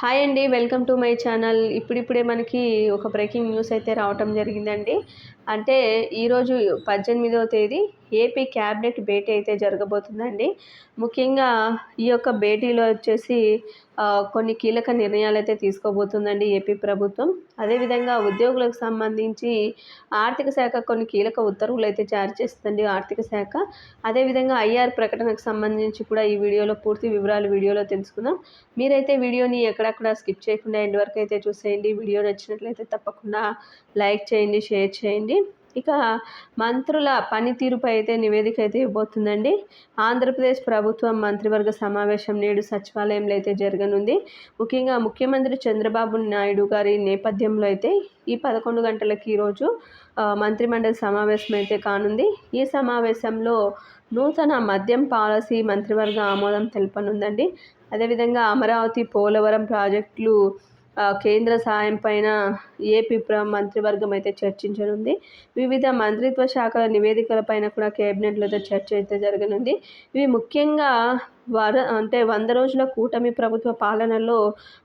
Hi అండి welcome to my channel. ఇప్పుడిప్పుడే మనకి ఒక బ్రేకింగ్ న్యూస్ అయితే రావటం జరిగిందండి. అంటే ఈరోజు పద్దెనిమిదవ తేదీ ఏపీ క్యాబినెట్ భేటీ అయితే జరగబోతుందండి. ముఖ్యంగా ఈ యొక్క భేటీలో వచ్చేసి కొన్ని కీలక నిర్ణయాలు అయితే తీసుకోబోతుందండి ఏపీ ప్రభుత్వం. అదేవిధంగా ఉద్యోగులకు సంబంధించి ఆర్థిక శాఖ కొన్ని కీలక ఉత్తర్వులు అయితే జారీ చేస్తుందండి ఆర్థిక శాఖ. అదేవిధంగా ఐఆర్ ప్రకటనకు సంబంధించి కూడా ఈ వీడియోలో పూర్తి వివరాలు వీడియోలో తెలుసుకుందాం. మీరైతే వీడియోని ఎక్కడక్కడ స్కిప్ చేయకుండా ఎండ్ వరకు అయితే చూసేయండి. వీడియో నచ్చినట్లయితే తప్పకుండా లైక్ చేయండి షేర్ చేయండి. ఇక మంత్రుల పనితీరుపై అయితే నివేదిక అయితే ఇవ్వబోతుందండి. ఆంధ్రప్రదేశ్ ప్రభుత్వం మంత్రివర్గ సమావేశం నేడు సచివాలయంలో అయితే జరగనుంది. ముఖ్యంగా ముఖ్యమంత్రి చంద్రబాబు నాయుడు గారి నేపథ్యంలో అయితే ఈ పదకొండు గంటలకి ఈరోజు మంత్రిమండలి సమావేశం అయితే కానుంది. ఈ సమావేశంలో నూతన మద్యం పాలసీ మంత్రివర్గ ఆమోదం తెలుపనుందండి. అదేవిధంగా అమరావతి పోలవరం ప్రాజెక్టులు కేంద్ర సాయం పైన ఏపీ మంత్రివర్గం అయితే చర్చించనుంది. వివిధ మంత్రిత్వ శాఖల నివేదికల పైన కూడా కేబినెట్లో చర్చ అయితే జరగనుంది. ఇవి ముఖ్యంగా వర అంటే వంద రోజుల కూటమి ప్రభుత్వ పాలనలో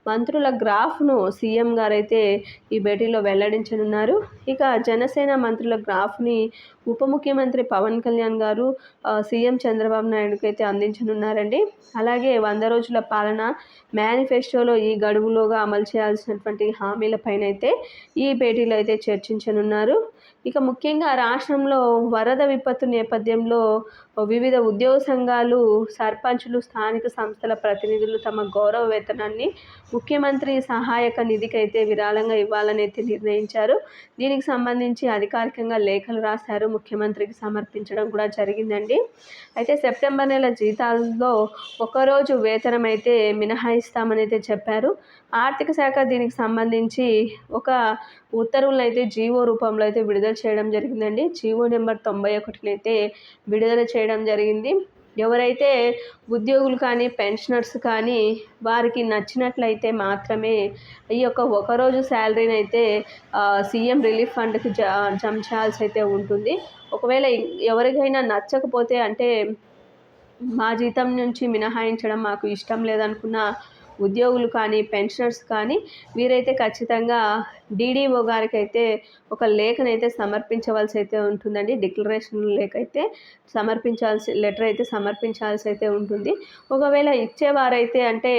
మంత్రుల గ్రాఫ్ను సీఎం గారైతే ఈ భేటీలో వెల్లడించనున్నారు. ఇక జనసేన మంత్రుల గ్రాఫ్ని ఉప ముఖ్యమంత్రి పవన్ కళ్యాణ్ గారు సీఎం చంద్రబాబు నాయుడుకి అయితే అందించనున్నారండి. అలాగే వంద రోజుల పాలన మేనిఫెస్టోలో ఈ గడువులోగా అమలు చేయాల్సినటువంటి హామీలపైన అయితే ఈ భేటీలో అయితే చర్చించనున్నారు. ఇక ముఖ్యంగా రాష్ట్రంలో వరద విపత్తు నేపథ్యంలో వివిధ ఉద్యోగ సంఘాలు సర్పంచులు స్థానిక సంస్థల ప్రతినిధులు తమ గౌరవ వేతనాన్ని ముఖ్యమంత్రి సహాయక నిధికి అయితే విరాళంగా ఇవ్వాలని అయితే నిర్ణయించారు. దీనికి సంబంధించి అధికారికంగా లేఖలు రాశారు. ముఖ్యమంత్రికి సమర్పించడం కూడా జరిగిందండి. అయితే సెప్టెంబర్ నెల జీతాల్లో ఒకరోజు వేతనం అయితే మినహాయిస్తామని అయితే చెప్పారు. ఆర్థిక శాఖ దీనికి సంబంధించి ఒక ఉత్తర్వులను అయితే జీవో రూపంలో అయితే విడుదల చేయడం జరిగిందండి. జీవో నెంబర్ తొంభై ఒకటినైతే అయితే విడుదల చేయడం జరిగింది. ఎవరైతే ఉద్యోగులు కానీ పెన్షనర్స్ కానీ వారికి నచ్చినట్లయితే మాత్రమే ఈ యొక్క ఒకరోజు శాలరీని అయితే సీఎం రిలీఫ్ ఫండ్కి జమ చేయాల్సి అయితే ఉంటుంది. ఒకవేళ ఎవరికైనా నచ్చకపోతే అంటే మా జీతం నుంచి మినహాయించడం మాకు ఇష్టం లేదనుకున్న ఉద్యోగులు కానీ పెన్షనర్స్ కానీ వీరైతే ఖచ్చితంగా డీడీఓ గారికి అయితే ఒక లేఖనైతే సమర్పించవలసి అయితే ఉంటుందండి. డిక్లరేషన్ లేఖ అయితే సమర్పించాల్సి లెటర్ అయితే సమర్పించాల్సి అయితే ఉంటుంది. ఒకవేళ ఇచ్చేవారైతే అంటే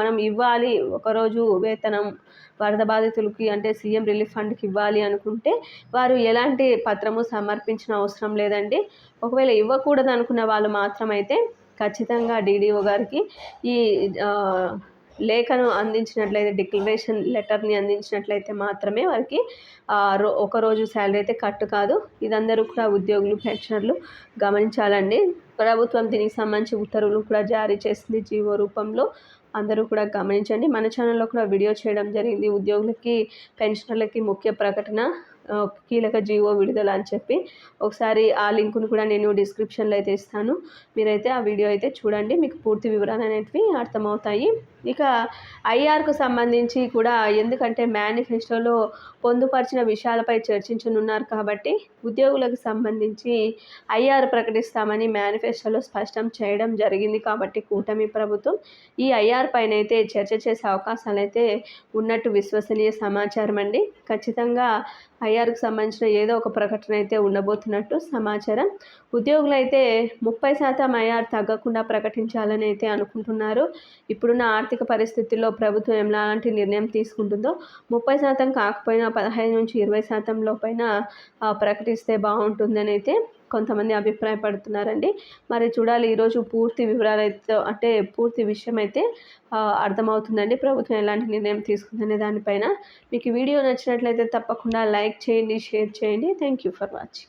మనం ఇవ్వాలి ఒకరోజు వేతనం వరద బాధితులకి అంటే సీఎం రిలీఫ్ ఫండ్కి ఇవ్వాలి అనుకుంటే వారు ఎలాంటి పత్రము సమర్పించిన అవసరం లేదండి. ఒకవేళ ఇవ్వకూడదు అనుకున్న వాళ్ళు మాత్రమైతే ఖచ్చితంగా డీడీఓ గారికి ఈ లేఖను అందించినట్లయితే డిక్లరేషన్ లెటర్ని అందించినట్లయితే మాత్రమే వారికి ఒకరోజు శాలరీ అయితే కట్టు కాదు. ఇదందరూ కూడా ఉద్యోగులు పెన్షనర్లు గమనించాలండి. ప్రభుత్వం దీనికి సంబంధించి ఉత్తర్వులు కూడా జారీ చేసింది జీవో రూపంలో. అందరూ కూడా గమనించండి. మన ఛానల్లో కూడా వీడియో చేయడం జరిగింది. ఉద్యోగులకి పెన్షనర్లకి ముఖ్య ప్రకటన కీలక జీవో విడుదల అని చెప్పి ఒకసారి ఆ లింకును కూడా నేను డిస్క్రిప్షన్లో అయితే ఇస్తాను. మీరైతే ఆ వీడియో అయితే చూడండి. మీకు పూర్తి వివరాలు అనేటివి అర్థమవుతాయి. ఇక ఐఆర్కు సంబంధించి కూడా ఎందుకంటే మేనిఫెస్టోలో పొందుపరిచిన విషయాలపై చర్చించనున్నారు కాబట్టి ఉద్యోగులకు సంబంధించి ఐఆర్ ప్రకటిస్తామని మేనిఫెస్టోలో స్పష్టం చేయడం జరిగింది కాబట్టి కూటమి ప్రభుత్వం ఈ ఐఆర్ పైన అయితే చర్చ చేసే అవకాశాలు అయితే ఉన్నట్టు విశ్వసనీయ సమాచారం అండి. ఖచ్చితంగా ఐఆర్కు సంబంధించిన ఏదో ఒక ప్రకటన అయితే ఉండబోతున్నట్టు సమాచారం. ఉద్యోగులు అయితే ముప్పై శాతం ఐఆర్ తగ్గకుండా ప్రకటించాలని అయితే అనుకుంటున్నారు. ఇప్పుడున్న ఆర్థిక ఆర్థిక పరిస్థితుల్లో ప్రభుత్వం ఎలాంటి నిర్ణయం తీసుకుంటుందో ముప్పై శాతం కాకపోయినా పదహైదు నుంచి ఇరవై శాతంలో పైన ప్రకటిస్తే బాగుంటుందని అయితే కొంతమంది అభిప్రాయపడుతున్నారండి. మరి చూడాలి ఈరోజు పూర్తి వివరాలు అయితే అంటే పూర్తి విషయం అయితే అర్థమవుతుందండి ప్రభుత్వం ఎలాంటి నిర్ణయం తీసుకుందనే దానిపైన. మీకు వీడియో నచ్చినట్లయితే తప్పకుండా లైక్ చేయండి షేర్ చేయండి. Thank you for watching